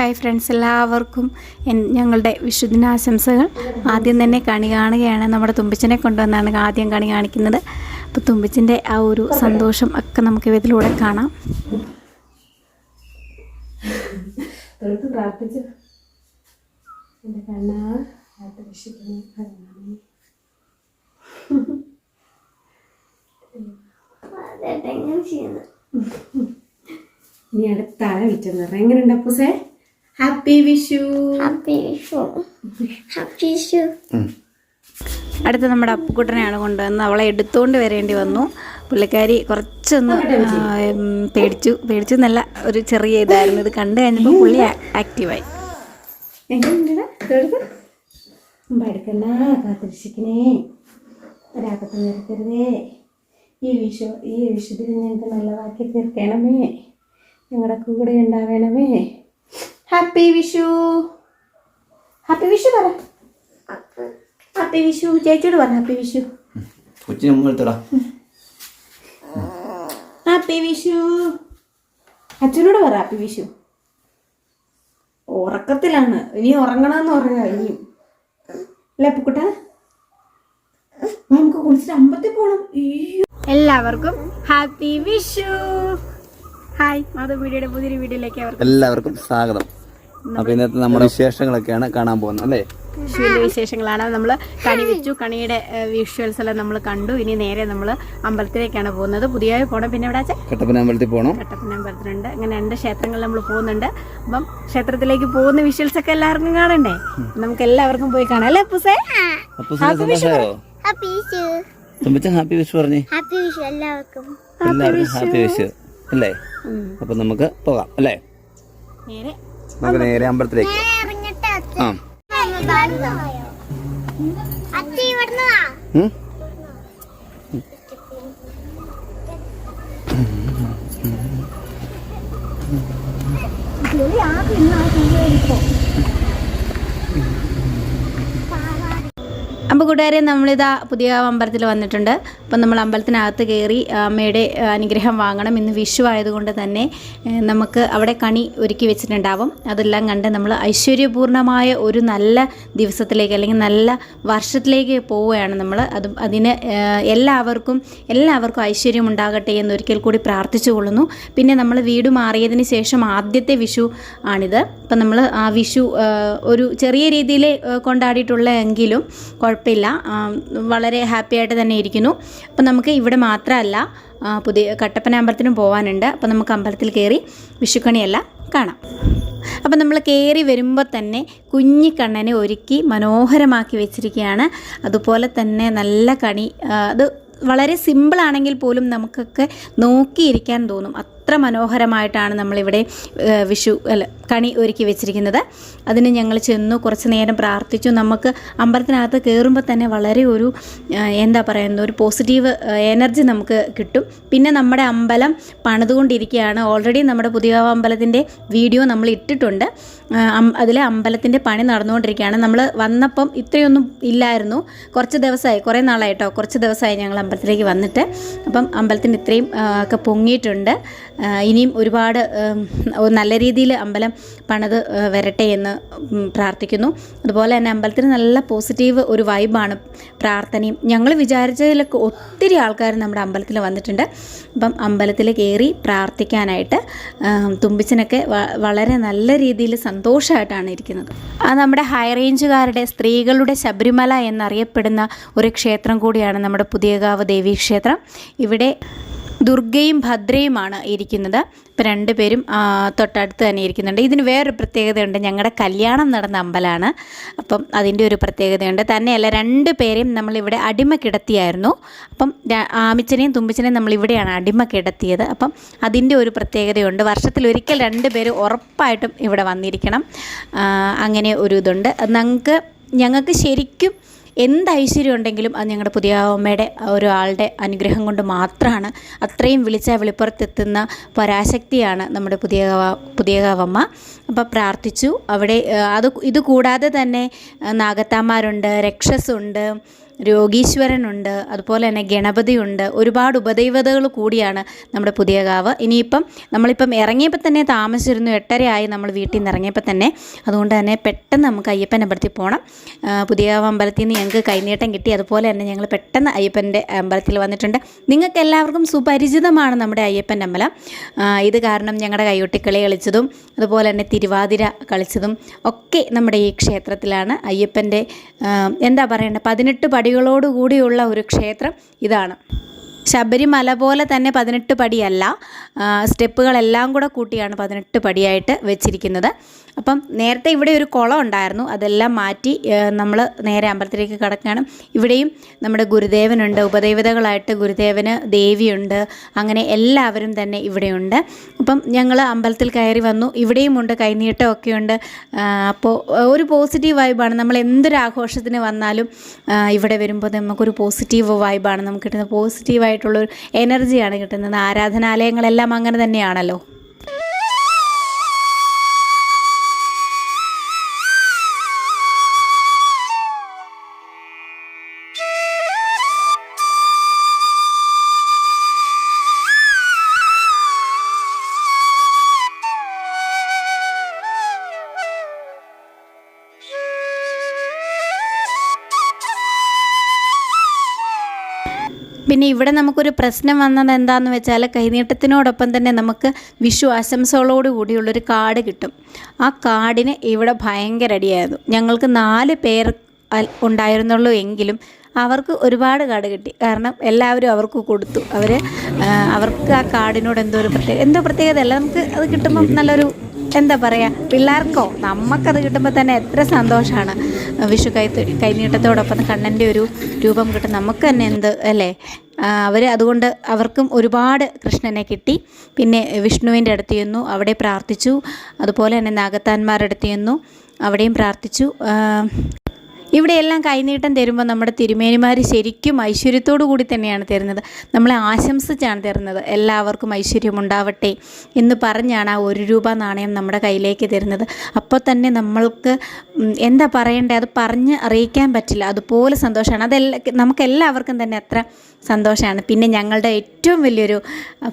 Hi friends എല്ലാവർക്കും N- ഞങ്ങളുടെ വിശുദിനാശംസകൾ ആദ്യം തന്നെ കണി കാണുകയാണ് നമ്മുടെ തുമ്പിച്ചനെ കൊണ്ടുവന്നാണ് ആദ്യം കണി കാണിക്കുന്നത്. അപ്പോൾ തുമ്പിച്ചിന്റെ ആ ഒരു സന്തോഷം ഒക്കെ നമുക്ക് ഇതിലൂടെ കാണാം. പ്രാർത്ഥിച്ചു. എന്റെ കണ്ണാ ഇനി അടുത്ത തല വിറ്റെന്ന് പറയാം എങ്ങനെയുണ്ട് അപ്പൂസേ? Happy Vishu happy Vishu happy Vishu അടുത്ത നമ്മുടെ അപ്പുക്കുട്ടനെയാണ് കൊണ്ടുവന്ന് അവളെ എടുത്തുകൊണ്ട് വരേണ്ടി വന്നു. പുള്ളിക്കാരി കുറച്ചൊന്ന് പേടിച്ചു. പേടിച്ചു എന്നല്ല ഒരു ചെറിയ ഇതായിരുന്നു. ഇത് കണ്ടു കഴിഞ്ഞപ്പോൾ പുള്ളി ആക്റ്റീവായി ഈ വിഷു ഈ വിഷുദിനെ ഞങ്ങൾക്ക് നല്ലതാക്കി തീർക്കണമേ. ഞങ്ങളുടെ കൂടെ ഉണ്ടാവണമേ. ഹാപ്പി വിഷു ഹാപ്പി വിഷു പറ. ഹാപ്പി വിഷു ചേച്ചിയോട് പറ ഹാപ്പി വിഷു കൊച്ചിന് മുമ്പെടുത്തടാ ഹാപ്പി വിഷു അച്ഛനോട് പറ ഹാപ്പി വിഷു ഉറക്കത്തിലാണ്. ഇനി ഉറങ്ങണമെന്ന് പറഞ്ഞാൽ ഇനിയും. അല്ലേ പുക്കുട്ട നമുക്ക് കുളിച്ചിട്ട് അമ്പത്തി പോണം. അയ്യോ. എല്ലാവർക്കും ഹാപ്പി വിഷു ഹായ് മാധവ് വീഡിയോയുടെ പുതിയൊരു വീഡിയോയിലേക്ക് അവർക്ക് എല്ലാവർക്കും സ്വാഗതം. അപ്പൊ ഇന്നത്തെ നമ്മുടെ വിശേഷങ്ങളൊക്കെയാണ് കാണാൻ പോകുന്നത് അല്ലേ? വിഷുവിന്റെ വിശേഷങ്ങളാണ്. നമ്മൾ കണി വെച്ചു കണിയുടെ വിഷ്വൽസ് എല്ലാം നമ്മൾ കണ്ടു. ഇനി നേരെ നമ്മൾ അമ്പലത്തിലേക്കാണ് പോകുന്നത്. പുതിയ പോകണം പിന്നെ ഇവിടെ കട്ടപ്പന അമ്പലത്തിൽ പോകണം കട്ടപ്പന അമ്പലത്തിലുണ്ട് അങ്ങനെ രണ്ട് ക്ഷേത്രങ്ങളിൽ നമ്മൾ പോകുന്നുണ്ട്. അപ്പം ക്ഷേത്രത്തിലേക്ക് പോകുന്ന വിഷ്വൽസ് ഒക്കെ എല്ലാവർക്കും കാണണ്ടേ? നമുക്ക് എല്ലാവർക്കും പോയി കാണാം. അല്ലേ പുസേ അപ്പൊ സന്തോഷമായോ Happy show. ഹാപ്പി വിഷു പറഞ്ഞു. Show എല്ലാവർക്കും. എല്ലാവർക്കും ഹാപ്പി വിഷു അല്ലേ? അപ്പൊ നമുക്ക് പോകാം അല്ലേ? നേരെ നമുക്ക് നേരെ അമ്പലത്തിലേക്ക് ആ. അപ്പോൾ കൂട്ടുകാരെ നമ്മളിതാ പുതിയ അമ്പലത്തിൽ വന്നിട്ടുണ്ട്. അപ്പം നമ്മൾ അമ്പലത്തിനകത്ത് കയറി അമ്മയുടെ അനുഗ്രഹം വാങ്ങണം. ഇന്ന് വിഷു ആയതുകൊണ്ട് തന്നെ നമുക്ക് അവിടെ കണി ഒരുക്കി വെച്ചിട്ടുണ്ടാവും. അതെല്ലാം കണ്ട് നമ്മൾ ഐശ്വര്യപൂർണമായ ഒരു നല്ല ദിവസത്തിലേക്ക് അല്ലെങ്കിൽ നല്ല വർഷത്തിലേക്ക് പോവുകയാണ് നമ്മൾ. അത് അതിന് എല്ലാവർക്കും എല്ലാവർക്കും ഐശ്വര്യം ഉണ്ടാകട്ടെ എന്ന് ഒരിക്കൽ കൂടി പ്രാർത്ഥിച്ചു കൊള്ളുന്നു. പിന്നെ നമ്മൾ വീട് മാറിയതിന് ശേഷം ആദ്യത്തെ വിഷു ആണിത്. അപ്പം നമ്മൾ ആ വിഷു ഒരു ചെറിയ രീതിയിൽ കൊണ്ടാടിയിട്ടുള്ള എങ്കിലും കുഴപ്പമില്ല ആ, വളരെ ഹാപ്പി ആയിട്ട് തന്നെ ഇരിക്കുന്നു. അപ്പം നമുക്ക് ഇവിടെ മാത്രമല്ല പുതിയ കട്ടപ്പന അമ്പലത്തിനും പോകാനുണ്ട് അപ്പം നമുക്ക് അമ്പലത്തിൽ കയറി വിഷുക്കണിയെല്ലാം കാണാം. അപ്പം നമ്മൾ കയറി വരുമ്പോൾ തന്നെ കുഞ്ഞിക്കണ്ണനെ ഒരുക്കി മനോഹരമാക്കി വെച്ചിരിക്കുകയാണ്. അതുപോലെ തന്നെ നല്ല കണി അത് വളരെ സിമ്പിളാണെങ്കിൽ പോലും നമുക്കൊക്കെ നോക്കിയിരിക്കാൻ തോന്നും. അത്ര മനോഹരമായിട്ടാണ് നമ്മളിവിടെ വിഷു അല്ല കണി ഒരുക്കി വെച്ചിരിക്കുന്നത്. അതിന് ഞങ്ങൾ ചെന്നു കുറച്ച് നേരം പ്രാർത്ഥിച്ചു. നമുക്ക് അമ്പലത്തിനകത്ത് കയറുമ്പോൾ തന്നെ വളരെ ഒരു എന്താ പറയുന്നത് ഒരു പോസിറ്റീവ് എനർജി നമുക്ക് കിട്ടും. പിന്നെ നമ്മുടെ അമ്പലം പണിതുകൊണ്ടിരിക്കുകയാണ്. ഓൾറെഡി നമ്മുടെ പുതിയ അമ്പലത്തിന്റെ വീഡിയോ നമ്മൾ ഇട്ടിട്ടുണ്ട്. അതിലെ അമ്പലത്തിന്റെ പണി നടന്നുകൊണ്ടിരിക്കുകയാണ്. നമ്മൾ വന്നപ്പം ഇത്രയൊന്നും ഇല്ലായിരുന്നു. കുറച്ച് ദിവസമായി കുറേ നാളായിട്ടോ കുറച്ച് ദിവസമായി ഞങ്ങൾ അമ്പലത്തിലേക്ക് വന്നിട്ട്. അപ്പം അമ്പലത്തിന് ഇത്രയും ഒക്കെ പൊങ്ങിയിട്ടുണ്ട്. ഇനിയും ഒരുപാട് നല്ല രീതിയിൽ അമ്പലം പണിത് വരട്ടെ എന്ന് പ്രാർത്ഥിക്കുന്നു. അതുപോലെ തന്നെ അമ്പലത്തിന് നല്ല പോസിറ്റീവ് ഒരു വൈബാണ് പ്രാർത്ഥനയും. ഞങ്ങൾ വിചാരിച്ചതിലൊക്കെ ഒത്തിരി ആൾക്കാർ നമ്മുടെ അമ്പലത്തിൽ വന്നിട്ടുണ്ട്. അപ്പം അമ്പലത്തിൽ കയറി പ്രാർത്ഥിക്കാനായിട്ട് തുമ്പിച്ചനൊക്കെ വളരെ നല്ല രീതിയിൽ സന്തോഷമായിട്ടാണ് ഇരിക്കുന്നത്. ആ നമ്മുടെ ഹൈ റേഞ്ചുകാരുടെ സ്ത്രീകളുടെ ശബരിമല എന്നറിയപ്പെടുന്ന ഒരു ക്ഷേത്രം കൂടിയാണ് നമ്മുടെ പുതിയകാവ് ദേവീ ക്ഷേത്രം ഇവിടെ ദുർഗയും ഭദ്രയുമാണ് ഇരിക്കുന്നത്. ഇപ്പം രണ്ടുപേരും തൊട്ടടുത്ത് തന്നെ ഇരിക്കുന്നുണ്ട്. ഇതിന് വേറൊരു പ്രത്യേകതയുണ്ട്. ഞങ്ങളുടെ കല്യാണം നടന്ന അമ്പലമാണ് അപ്പം അതിന്റെ ഒരു പ്രത്യേകതയുണ്ട്. തന്നെയല്ല രണ്ട് പേരെയും നമ്മളിവിടെ അടിമ കിടത്തിയായിരുന്നു. അപ്പം ആമിച്ചനെയും തുമ്പിച്ചനെയും നമ്മളിവിടെയാണ് അടിമ കിടത്തിയത്. അപ്പം അതിന്റെ ഒരു പ്രത്യേകതയുണ്ട്. വർഷത്തിൽ ഒരിക്കൽ രണ്ട് പേര് ഉറപ്പായിട്ടും ഇവിടെ വന്നിരിക്കണം. അങ്ങനെ ഒരു ഇതുണ്ട്. ഞങ്ങൾക്ക് ഞങ്ങൾക്ക് ശരിക്കും എന്ത് ഐശ്വര്യം ഉണ്ടെങ്കിലും അത് ഞങ്ങളുടെ പുതിയ അമ്മയുടെ ഒരാളുടെ അനുഗ്രഹം കൊണ്ട് മാത്രമാണ് അത്രയും വിളിച്ചാൽ വെളിപ്പുറത്തെത്തുന്ന പരാശക്തിയാണ് നമ്മുടെ പുതിയ പുതിയ കാവമ്മ അപ്പോൾ പ്രാർത്ഥിച്ചു. അവിടെ അത് ഇത് കൂടാതെ തന്നെ നാഗത്താമാരുണ്ട് രക്ഷസുണ്ട് രോഗീശ്വരനുണ്ട് അതുപോലെ തന്നെ ഗണപതിയുണ്ട്. ഒരുപാട് ഉപദൈവതകൾ കൂടിയാണ് നമ്മുടെ പുതിയകാവ് ഇനിയിപ്പം നമ്മളിപ്പം ഇറങ്ങിയപ്പോൾ തന്നെ താമസിച്ചിരുന്നു എട്ടരയായി നമ്മൾ വീട്ടിൽ നിന്ന് ഇറങ്ങിയപ്പോൾ തന്നെ. അതുകൊണ്ട് തന്നെ പെട്ടെന്ന് നമുക്ക് അയ്യപ്പൻ അമ്പലത്തിൽ പോകണം പുതിയ പുതിയകാവ് അമ്പലത്തിൽ നിന്ന് ഞങ്ങൾക്ക് കൈനീട്ടം കിട്ടി. അതുപോലെ തന്നെ ഞങ്ങൾ പെട്ടെന്ന് അയ്യപ്പന്റെ അമ്പലത്തിൽ വന്നിട്ടുണ്ട്. നിങ്ങൾക്ക് എല്ലാവർക്കും സുപരിചിതമാണ് നമ്മുടെ അയ്യപ്പൻ അമ്പലം. ഇത് കാരണം ഞങ്ങളുടെ കൈയൊട്ടിക്കളി കളിച്ചതും അതുപോലെ തന്നെ തിരുവാതിര കളിച്ചതും ഒക്കെ നമ്മുടെ ഈ ക്ഷേത്രത്തിലാണ് അയ്യപ്പന്റെ എന്താ പറയേണ്ടത്? പതിനെട്ട് പടികളോട് കൂടിയുള്ള ഒരു ക്ഷേത്രം ഇതാണ്. ശബരിമല പോലെ തന്നെ പതിനെട്ട് പടിയല്ല. സ്റ്റെപ്പുകളെല്ലാം കൂടെ കൂട്ടിയാണ് പതിനെട്ട് പടിയായിട്ട് വെച്ചിരിക്കുന്നത്. അപ്പം നേരത്തെ ഇവിടെ ഒരു കുളം ഉണ്ടായിരുന്നു. അതെല്ലാം മാറ്റി നമ്മൾ നേരെ അമ്പലത്തിലേക്ക് കടക്കുകയാണ്. ഇവിടെയും നമ്മുടെ ഗുരുദേവനുണ്ട്. ഉപദേവതകളായിട്ട് ഗുരുദേവന് ദേവിയുണ്ട്. അങ്ങനെ എല്ലാവരും തന്നെ ഇവിടെയുണ്ട്. അപ്പം ഞങ്ങൾ അമ്പലത്തിൽ കയറി വന്നു. ഇവിടെയും ഉണ്ട് കൈനീട്ടമൊക്കെ ഉണ്ട്. അപ്പോൾ ഒരു പോസിറ്റീവ് വൈബാണ്. നമ്മൾ എന്തൊരു ആഘോഷത്തിന് വന്നാലും ഇവിടെ വരുമ്പോൾ നമുക്കൊരു പോസിറ്റീവ് വൈബാണ് നമുക്ക് കിട്ടുന്നത്. പോസിറ്റീവായിട്ടുള്ളൊരു എനർജിയാണ് കിട്ടുന്നത്. ആരാധനാലയങ്ങളെല്ലാം അങ്ങനെ തന്നെയാണല്ലോ. പിന്നെ ഇവിടെ നമുക്കൊരു പ്രശ്നം വന്നത് എന്താണെന്ന് വെച്ചാൽ കൈനീട്ടത്തിനോടൊപ്പം തന്നെ നമുക്ക് വിഷു ആശംസകളോട് കൂടിയുള്ളൊരു കാർഡ് കിട്ടും. ആ കാർഡിന് ഇവിടെ ഭയങ്കര അടിയായിരുന്നു. ഞങ്ങൾക്ക് നാല് പേർ ഉണ്ടായിരുന്നുള്ളൂ എങ്കിലും അവർക്ക് ഒരുപാട് കാർഡ് കിട്ടി. കാരണം എല്ലാവരും അവർക്ക് കൊടുത്തു. അവർ അവർക്ക് ആ കാർഡിനോട് എന്തോ ഒരു പ്രത്യേക എന്തോ പ്രത്യേകതയല്ല. നമുക്ക് അത് കിട്ടുമ്പം നല്ലൊരു എന്താ പറയുക പിള്ളേർക്കോ നമുക്കത് കിട്ടുമ്പോൾ തന്നെ എത്ര സന്തോഷമാണ് വിഷു കൈ കൈനീട്ടത്തോടൊപ്പം കണ്ണന്റെ ഒരു രൂപം കിട്ടും. നമുക്ക് തന്നെ എന്ത് അല്ലേ? അവർ അതുകൊണ്ട് അവർക്കും ഒരുപാട് കൃഷ്ണനെ കിട്ടി. പിന്നെ വിഷ്ണുവിന്റെ അടുത്ത് ചെന്നു അവിടെ പ്രാർത്ഥിച്ചു. അതുപോലെ തന്നെ നാഗത്താന്മാരുടെ അടുത്ത് ചെന്നു അവിടെയും പ്രാർത്ഥിച്ചു. ഇവിടെയെല്ലാം കൈനീട്ടം തരുമ്പോൾ നമ്മുടെ തിരുമേനിമാർ ശരിക്കും ഐശ്വര്യത്തോടു കൂടി തന്നെയാണ് തരുന്നത്. നമ്മളെ ആശംസിച്ചാണ് തരുന്നത്. എല്ലാവർക്കും ഐശ്വര്യം ഉണ്ടാവട്ടെ എന്ന് പറഞ്ഞാണ് ആ ഒരു രൂപ നാണയം നമ്മുടെ കയ്യിലേക്ക് തരുന്നത്. അപ്പോൾ തന്നെ നമ്മൾക്ക് എന്താ പറയണ്ടേ? അത് പറഞ്ഞ് അറിയിക്കാൻ പറ്റില്ല. അതുപോലെ സന്തോഷമാണ്. അതെല്ലാം നമുക്കെല്ലാവർക്കും തന്നെ അത്ര സന്തോഷമാണ്. പിന്നെ ഞങ്ങളുടെ ഏറ്റവും വലിയൊരു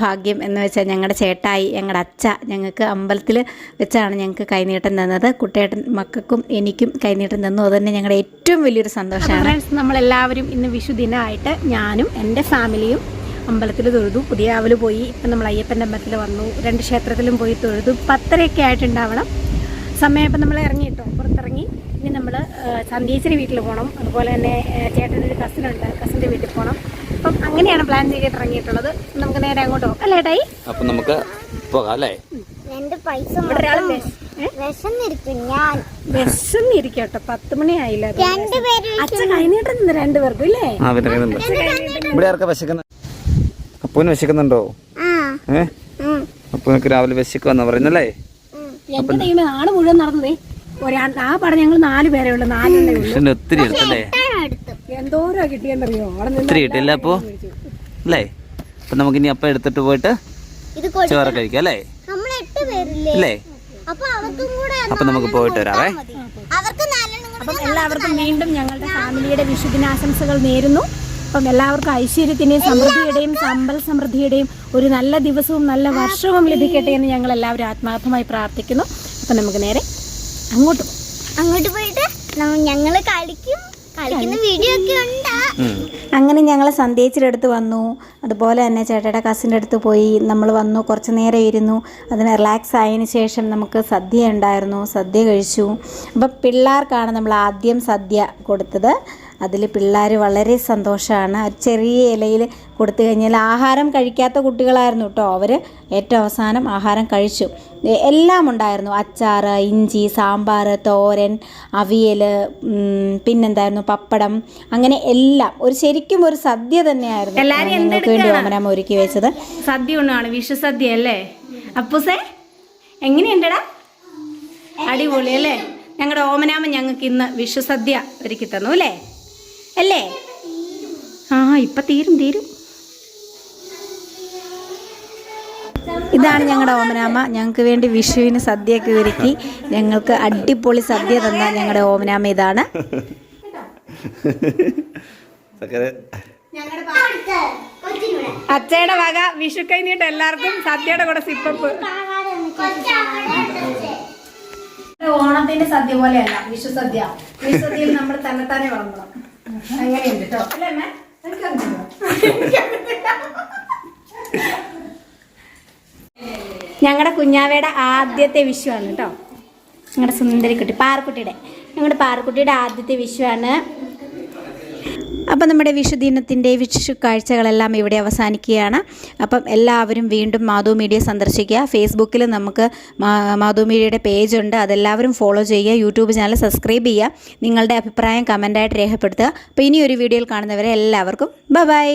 ഭാഗ്യം എന്ന് വെച്ചാൽ ഞങ്ങളുടെ ചേട്ടായി ഞങ്ങളുടെ അച്ഛ ഞങ്ങൾക്ക് അമ്പലത്തിൽ വെച്ചാണ് ഞങ്ങൾക്ക് കൈനീട്ടം തന്നത്. കുട്ടേട്ടൻ മക്കൾക്കും എനിക്കും കൈനീട്ടം തന്നു. അതുതന്നെ ഞങ്ങളുടെ ഏറ്റവും വലിയൊരു സന്തോഷമാണ്. ഫ്രണ്ട്സ് നമ്മളെല്ലാവരും ഇന്ന് വിഷു ദിനമായിട്ട് ഞാനും എന്റെ ഫാമിലിയും അമ്പലത്തിൽ തൊഴുതു. പുതിയ പുതിയാവിൽ പോയി ഇപ്പം നമ്മൾ അയ്യപ്പന്റെ അമ്പലത്തിൽ വന്നു. രണ്ട് ക്ഷേത്രത്തിലും പോയി തൊഴുതു. പത്തരയൊക്കെ ആയിട്ടുണ്ടാവണം. സമയം ഇപ്പം നമ്മൾ ഇറങ്ങി കേട്ടോ പുറത്തിറങ്ങി. ഇനി നമ്മൾ സന്ധ്യേച്ചിന്റെ വീട്ടിൽ പോകണം. അതുപോലെ തന്നെ ചേട്ടന്റെ ഒരു കസിനുണ്ട് കസിന്റെ വീട്ടിൽ പോകണം. അപ്പം അങ്ങനെയാണ് പ്ലാൻ ചെയ്തിട്ട് ഇറങ്ങിയിട്ടുള്ളത്. നമുക്ക് നേരെ അങ്ങോട്ട് പോകാം. അല്ലേ ഏട്ടായി അപ്പം നമുക്ക് പോകാം അല്ലേ? പൈസ ഒരാൾ ഞാൻ. പത്ത് രണ്ടുപേര് അച്ഛൻ കൈനീട്ടം നിന്ന് രണ്ടുപേർക്കും ഇല്ലേ? ആ പിന്നെ കഴിയുന്നുണ്ട് ഇവിടെ ആർക്കാ വിശക്കുന്നത് അപ്പൂന് വിശക്കുന്നുണ്ടോ? ആ. ഏ? അപ്പൂനക്ക് രാവിലെ വിശക്കുവെന്നാ പറയുന്നല്ലേ ഉം. എന്റെ ദൈവമേ നാട് മുഴുവൻ നടന്നതേ ഒരാ ആ പടം ഞങ്ങൾ നാല് പേരേ ഉള്ളൂ നാലെണ്ണേ ഉള്ളൂ. ഒത്തിരി എടുത്തല്ലേ? എന്തോരോ കിട്ടിയെന്നറിയോ? അവിടെ നിന്ന് ഒത്തിരി കിട്ടില്ല അപ്പോ? അല്ലേ? അപ്പൊ നമുക്കിനി അപ്പം എടുത്തിട്ട് പോയിട്ട് ഇത് കൊടു ചോറ് കഴിക്കാം അല്ലേ? നമ്മൾ എട്ട് പേരില്ലേ? അല്ലേ? അപ്പൊ അവർക്കും കൂടെ അപ്പൊ നമുക്ക് പോയിട്ട് വരാവേ. അപ്പം എല്ലാവർക്കും വീണ്ടും ഞങ്ങളുടെ ഫാമിലിയുടെ വിഷുദിനാശംസകൾ നേരുന്നു. അപ്പം എല്ലാവർക്കും ഐശ്വര്യത്തിന്റെയും സമൃദ്ധിയുടെയും സമ്പൽ സമൃദ്ധിയുടെയും ഒരു നല്ല ദിവസവും നല്ല വർഷവും ലഭിക്കട്ടെ എന്ന് ഞങ്ങൾ എല്ലാവരും ആത്മാർത്ഥമായി പ്രാർത്ഥിക്കുന്നു. അപ്പം നമുക്ക് നേരെ അങ്ങോട്ട് പോകാം അങ്ങോട്ട് പോയിട്ട് ഞങ്ങൾ ഞങ്ങൾ കളിക്കും. കളിക്കുന്ന വീഡിയോ ഒക്കെ ഉണ്ട്. അങ്ങനെ ഞങ്ങൾ സന്ധ്യേച്ചിയുടെ അടുത്ത് വന്നു. അതുപോലെ തന്നെ ചേട്ടയുടെ കസിന്റെ അടുത്ത് പോയി. നമ്മൾ വന്നു. കുറച്ച് നേരം ഇരുന്നു. അതിന് റിലാക്സ് ആയതിന് ശേഷം നമുക്ക് സദ്യ ഉണ്ടായിരുന്നു. സദ്യ കഴിച്ചു. അപ്പം പിള്ളേർക്കാണ് നമ്മൾ ആദ്യം സദ്യ കൊടുത്തത്. അതിൽ പിള്ളേർ വളരെ സന്തോഷമാണ്. ചെറിയ ഇലയിൽ കൊടുത്തു കഴിഞ്ഞാൽ ആഹാരം കഴിക്കാത്ത കുട്ടികളായിരുന്നു കേട്ടോ അവർ. ഏറ്റവും അവസാനം ആഹാരം കഴിച്ചു. എല്ലാം ഉണ്ടായിരുന്നു. അച്ചാർ ഇഞ്ചി സാമ്പാർ തോരൻ അവിയൽ പിന്നെന്തായിരുന്നു? പപ്പടം അങ്ങനെ എല്ലാം. ഒരു ശരിക്കും ഒരു സദ്യ തന്നെയായിരുന്നു ഞങ്ങൾക്ക് വേണ്ടി ഓമനാമ ഒരുക്കി വെച്ചത്. സദ്യ ഒന്നാണ് വിഷുസദ്യ അല്ലേ? അപ്പൂസേ എങ്ങനെയുണ്ടടാ? അടിപൊളി അല്ലേ? ഞങ്ങളുടെ ഓമനാമ ഞങ്ങൾക്ക് ഇന്ന് വിഷുസദ്യ ഒരുക്കി തന്നു അല്ലേ? അല്ലേ? ആ ഇപ്പൊ തീരും തീരും. ഇതാണ് ഞങ്ങളുടെ ഓമനാമ ഞങ്ങൾക്ക് വേണ്ടി വിഷുവിന് സദ്യയൊക്കെ ഒരുക്കി. ഞങ്ങൾക്ക് അടിപൊളി സദ്യ തന്ന ഞങ്ങളുടെ ഓമനാമ ഇതാണ്. അച്ഛയുടെ അച്ചയുടെ വക വിഷു കഴിഞ്ഞിട്ട് എല്ലാവർക്കും സദ്യയുടെ കൂടെ സിപ്പപ്പ്. ഓണത്തിന്റെ സദ്യ പോലെയല്ല വിഷു സദ്യ. വിഷു സദ്യയിൽ നമ്മൾ തന്നെത്താനെ വിളമ്പണം അല്ലേ? ഞങ്ങളുടെ കുഞ്ഞാവയുടെ ആദ്യത്തെ വിഷുവാണ് കേട്ടോ ഞങ്ങളുടെ സുന്ദരിക്കുട്ടി പാറക്കുട്ടിയുടെ. ഞങ്ങളുടെ പാറക്കുട്ടിയുടെ ആദ്യത്തെ വിഷുവാണ് അപ്പം നമ്മുടെ വിഷുദിനത്തിന്റെ വിഷു കാഴ്ചകളെല്ലാം ഇവിടെ അവസാനിക്കുകയാണ്. അപ്പം എല്ലാവരും വീണ്ടും മാധു മീഡിയ സന്ദർശിക്കുക. ഫേസ്ബുക്കിൽ നമുക്ക് മാധു മീഡിയയുടെ പേജുണ്ട് അതെല്ലാവരും ഫോളോ ചെയ്യുക. യൂട്യൂബ് ചാനൽ സബ്സ്ക്രൈബ് ചെയ്യുക. നിങ്ങളുടെ അഭിപ്രായം കമന്റായിട്ട് രേഖപ്പെടുത്തുക. അപ്പോൾ ഇനിയൊരു വീഡിയോയിൽ കാണുന്നവരെ എല്ലാവർക്കും ബൈ